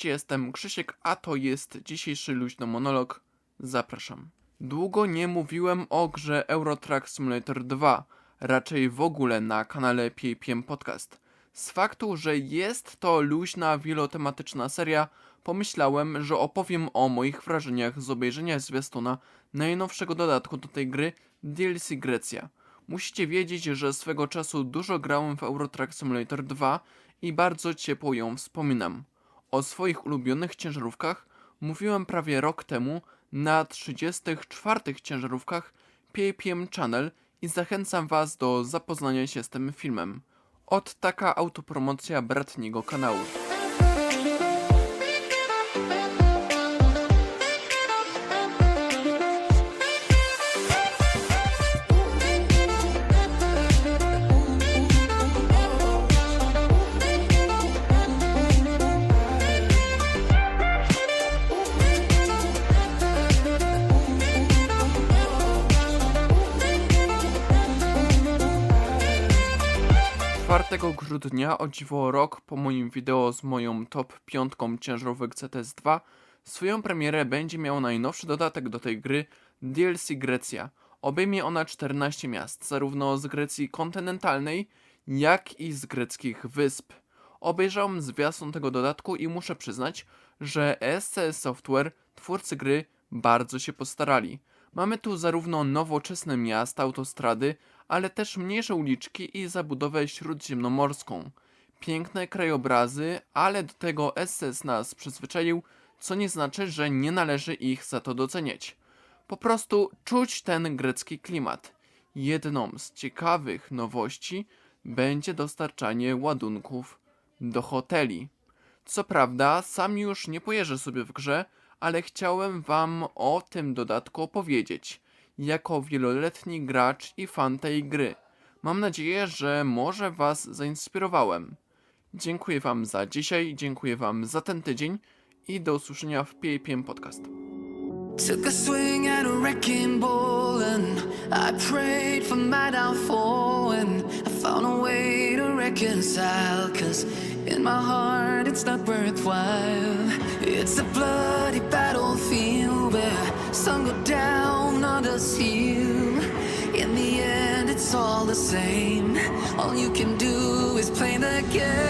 Cześć, jestem Krzysiek, a to jest dzisiejszy luźny monolog. Zapraszam. Długo nie mówiłem o grze Euro Truck Simulator 2, raczej w ogóle na kanale PPM Podcast. Z faktu, że jest to luźna, wielotematyczna seria, pomyślałem, że opowiem o moich wrażeniach z obejrzenia zwiastuna najnowszego dodatku do tej gry DLC Grecja. Musicie wiedzieć, że swego czasu dużo grałem w Euro Truck Simulator 2 i bardzo ciepło ją wspominam. O swoich ulubionych ciężarówkach mówiłem prawie rok temu na 34 ciężarówkach PPM Channel i zachęcam Was do zapoznania się z tym filmem. Od taka autopromocja bratniego kanału. Czwartego grudnia, o dziwo rok po moim wideo z moją top piątką ciężarówek CTS2, swoją premierę będzie miał najnowszy dodatek do tej gry DLC Grecja. Obejmie ona 14 miast, zarówno z Grecji kontynentalnej, jak i z greckich wysp. Obejrzałem zwiastun tego dodatku i muszę przyznać, że SCS Software, twórcy gry, bardzo się postarali. Mamy tu zarówno nowoczesne miasta, autostrady, ale też mniejsze uliczki i zabudowę śródziemnomorską. Piękne krajobrazy, ale do tego SS nas przyzwyczaił, co nie znaczy, że nie należy ich za to doceniać. Po prostu czuć ten grecki klimat. Jedną z ciekawych nowości będzie dostarczanie ładunków do hoteli. Co prawda, sam już nie pojeżdżę sobie w grze, ale chciałem wam o tym dodatku opowiedzieć, jako wieloletni gracz i fan tej gry. Mam nadzieję, że może was zainspirowałem. Dziękuję wam za dzisiaj, dziękuję wam za ten tydzień i do usłyszenia w PAPM Podcast. Took a swing at a wrecking ball and I prayed for my downfall and I found a way to reconcile cause in my heart it's not worthwhile. It's a bloody battlefield where some go down, others heal In the end it's all the same. All you can do is play the game